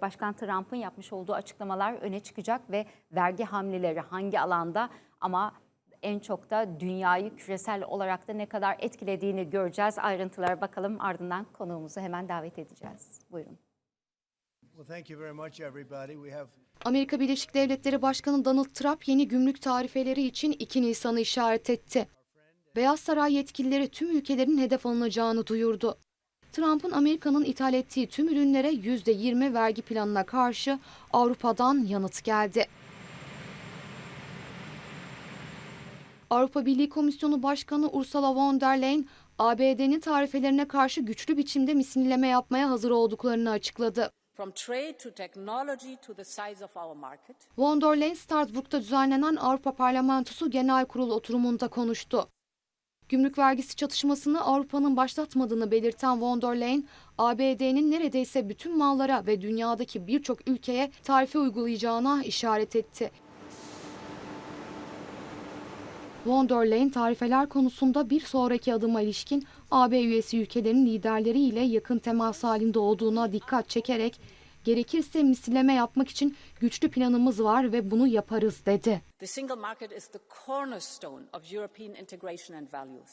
Başkan Trump'ın yapmış olduğu açıklamalar öne çıkacak ve vergi hamleleri hangi alanda ama en çok da dünyayı küresel olarak da ne kadar etkilediğini göreceğiz. Ayrıntılara bakalım ardından konuğumuzu hemen davet edeceğiz. Buyurun. Well, thank you very much, everybody. We have Amerika Birleşik Devletleri Başkanı Donald Trump yeni gümrük tarifeleri için 2 Nisan'ı işaret etti. Beyaz Saray yetkilileri tüm ülkelerin hedef alınacağını duyurdu. Trump'ın Amerika'nın ithal ettiği tüm ürünlere %20 vergi planına karşı Avrupa'dan yanıt geldi. Avrupa Birliği Komisyonu Başkanı Ursula von der Leyen, ABD'nin tarifelerine karşı güçlü biçimde misilleme yapmaya hazır olduklarını açıkladı. From trade to technology to the size of our market. Von der Leyen Strasbourg'da düzenlenen Avrupa Parlamentosu Genel Kurulu oturumunda konuştu. Gümrük vergisi çatışmasını Avrupa'nın başlatmadığını belirten von der Leyen, ABD'nin neredeyse bütün mallara ve dünyadaki birçok ülkeye tarife uygulayacağına işaret etti. Von der Leyen tarifeler konusunda bir sonraki adıma ilişkin AB üyesi ülkelerin liderleriyle yakın temas halinde olduğuna dikkat çekerek gerekirse misilleme yapmak için güçlü planımız var ve bunu yaparız dedi. The single market is the cornerstone of European integration and values.